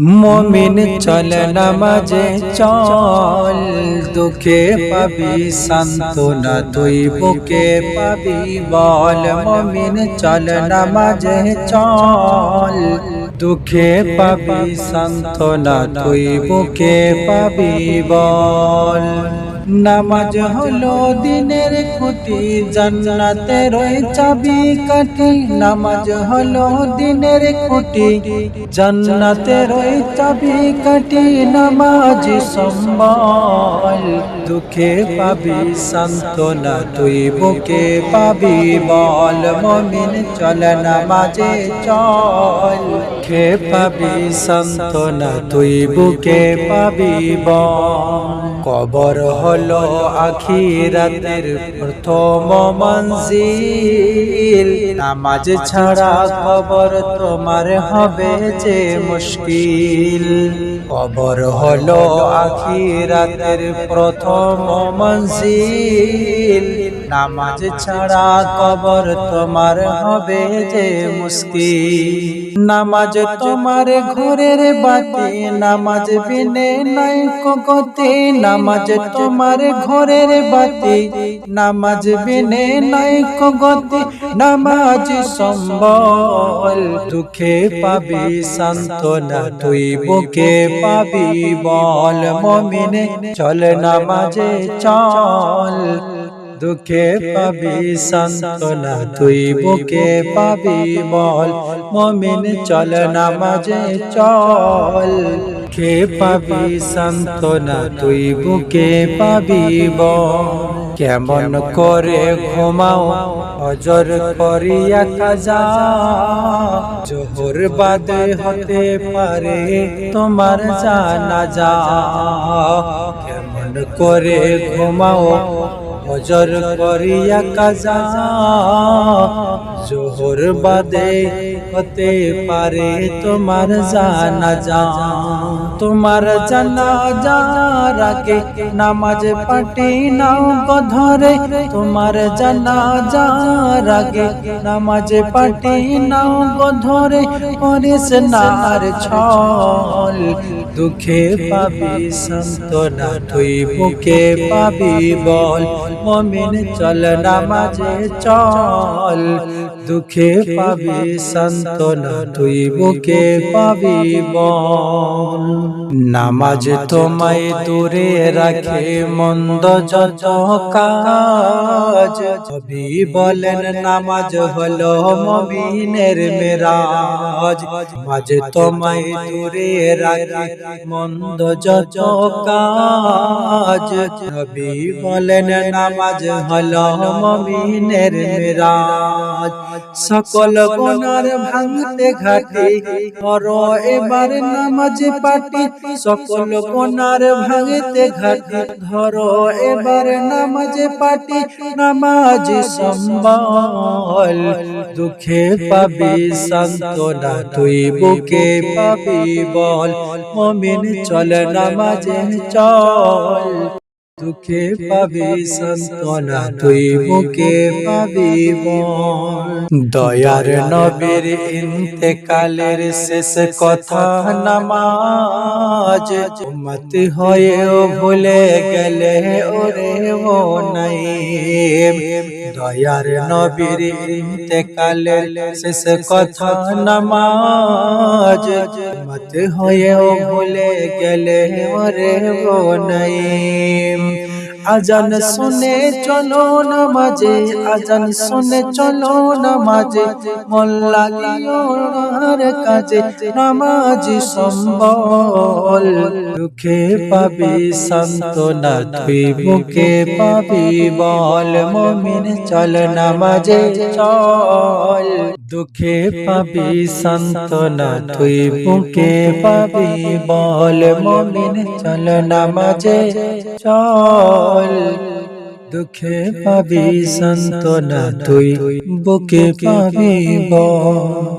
মমিন চল নামাজে চল, দুঃখে পাবি, সান্ত্বনা তুই বুকে পাবি, বল মমিন চল নামাজে চল, দুঃখে পাবি, সান্ত্বনা তুই বুকে পাবি, বল। নামাজ হলো দিনের খুঁটি, জান্নাতে রয়ে চাবি কাঠি। নামাজ হলো দিনের খুঁটি, জান্নাতে রয়ে চাবি কাঠি। নামাজ সম্বল দুঃখে পাবি, সান্ত্বনা তুই বুকে পাবি। বল মমিন, চল নামাজে চল। খে পাবি, সান্ত্বনা তুই বুকে পাবি। বল কবর হলো আখিরাতের প্রথম মঞ্জিল। নামাজ ছাড়া খবর তোমার হবে যে মুশকিল। কবর হলো আখিরাতের প্রথম মঞ্জিল। নামাজ ছাড়া কবর তোমার হবে যে মুশকিল। নামাজ তোমার ঘরের বাতি নামাজ বিনে নাই কগতে নামাজ তোমার ঘরের বাতি নামাজ বিনে নাই কগতে নামাজ সম্বল দুঃখে পাবি সান্ত্বনা তুই বুকে পাবি। বল মমিনে চল নামাজে চল। দুঃখে পাবি সান্ত্বনা, তুই বুকে পাবি বল। মমিন চল, নামাজে চল। খে পাবি সান্ত্বনা, তুই বুকে পাবি বল। কেমন করে ঘুমাও, অজর করিয়া কাজা। জোহর বাদে হতে পারে তোমার জানা যা কেমন করে ঘুমাও অজর করিয়া কাজা জোহর বাদে হতে পারে তোমার জানা যা তোমার জানা যার আগে নামাজ পাটি নাও গধরে তোমার জানা যার আগে নামাজ পাটি নাও গধরে করিস নার ছল দুঃখে পাবি সান্ত্বনা তুই বুকে পাবি বল মমিন চল নামাজে চল দুঃখে পাবি, সান্ত্বনা তুই বুকে পাবি বল। নামাজ তোমায় দূরে রাখে মন্দ যত কবি বলেন, নামাজ হলো মমিনের মেরাজ। মাঝে তোমায় দূরে রাখে মন্দ যত কাজ। নবী বলেন, নামাজ হলো মমিনের মেরাজ। সকল গুনার ভাঙতে ঘাটে। করো এবার নামাজ পাটি। সকল গুনার ভাঙতে ঘাটে। ধরো এবার নামাজ পাটি। নামাজ সম্বল দুঃখে পাবি, সান্ত্বনা তুই বুকে পাবি বল। মমিন চল নামাজে চল। দুঃখে পাবি সান্ত্বনা তুই বুকে পাবি দয়ার নবীর ইন্তেকালের শেষ কথা নামাজ। উম্মত হয়েও ভুলে গেলে ওরে ও নাই দয়ার নবীর ইন্তেকালের শেষ কথা নামাজ। উম্মত হয়েও ভুলে গেলে ওরে ও নাই আজান শুনে চলো নামাজে আজান শুনে চলো নামাজে। মন লাগিও আর কাজে নামাজ সম্বল দুঃখে পাবি সান্ত্বনা তুই বুকে পাবি বল মমিন চল নামাজে চল। দুঃখে পাবি সান্ত্বনা তুই বুকে পাবি বল মমিন চল নামাজে চল। দুঃখে পাবি সন্তনা তুই বুকে পাবি বল।